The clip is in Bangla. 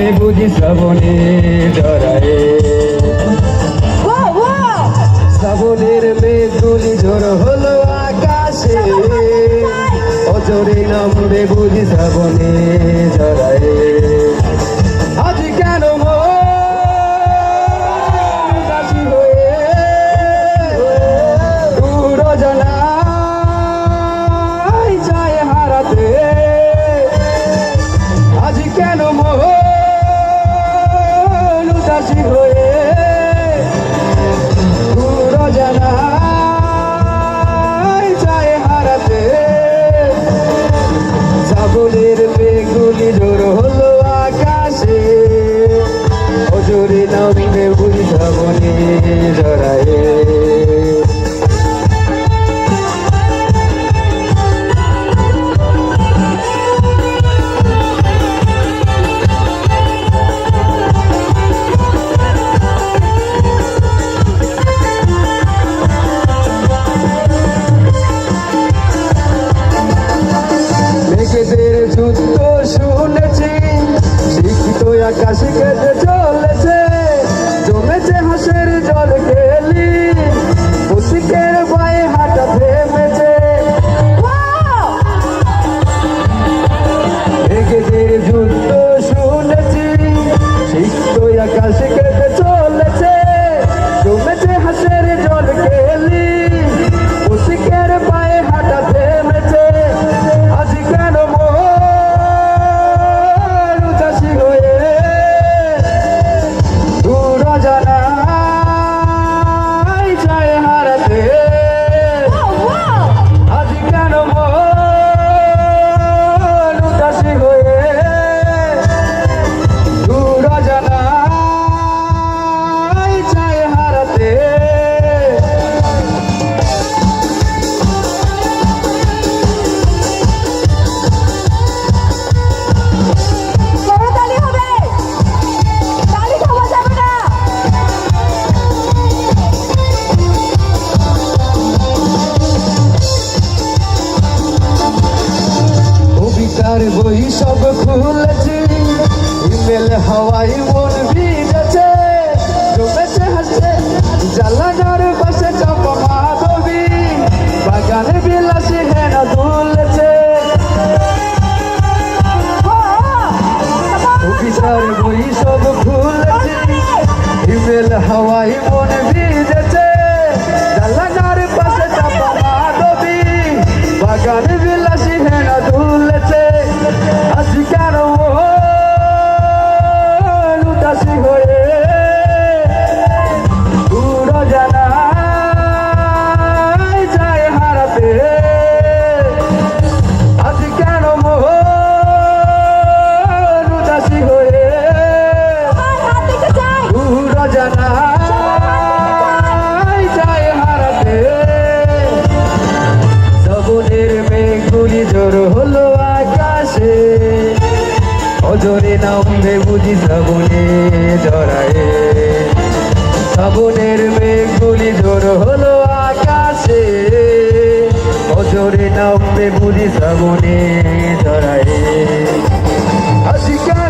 ভাবে বুঝি শ্রাবণে জড়ায়ে শ্রাবণের মেঘুলি জোর হলো আকাশে অজরে নামবে বুঝি শ্রাবণে জড়ায়ে সাক্ষী হয়ে জানা যায় হারাতে। জোর হলো আকাশে। অজরে নামে বুঝাবনে জড়ায়ে দেশের জলকে Obrigado por isso. জোরে নামবে বুঝি শ্রাবণে জড়ায়। শ্রাবণের মেঘগুলি জোর হলো আকাশে। অজোরে নামবে বুঝি শ্রাবণে জড়ায়। আশিকার